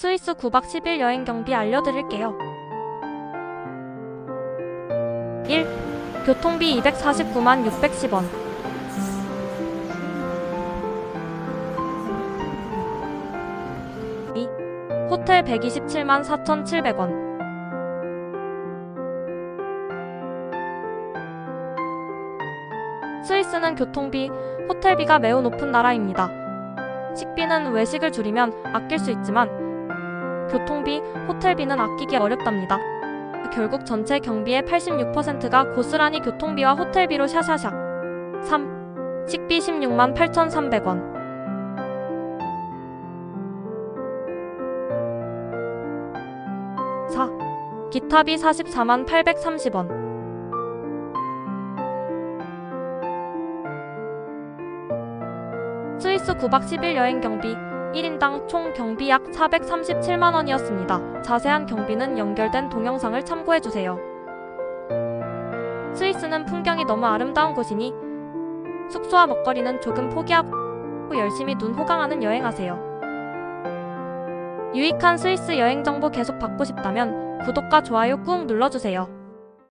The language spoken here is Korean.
스위스 9박 10일 여행 경비 알려드릴게요. 1. 교통비 249만 610원. 2. 호텔 127만 4,700원. 스위스는 교통비, 호텔비가 매우 높은 나라입니다. 식비는 외식을 줄이면 아낄 수 있지만 교통비, 호텔비는 아끼기 어렵답니다. 결국 전체 경비의 86%가 고스란히 교통비와 호텔비로 샤샤샥. 3. 식비 16만 8,300원. 4. 기타비 44만 830원. 스위스 9박 10일 여행 경비 1인당 총 경비 약 437만 원이었습니다. 자세한 경비는 연결된 동영상을 참고해 주세요. 스위스는 풍경이 너무 아름다운 곳이니 숙소와 먹거리는 조금 포기하고 열심히 눈 호강하는 여행하세요. 유익한 스위스 여행 정보 계속 받고 싶다면 구독과 좋아요 꾹 눌러주세요.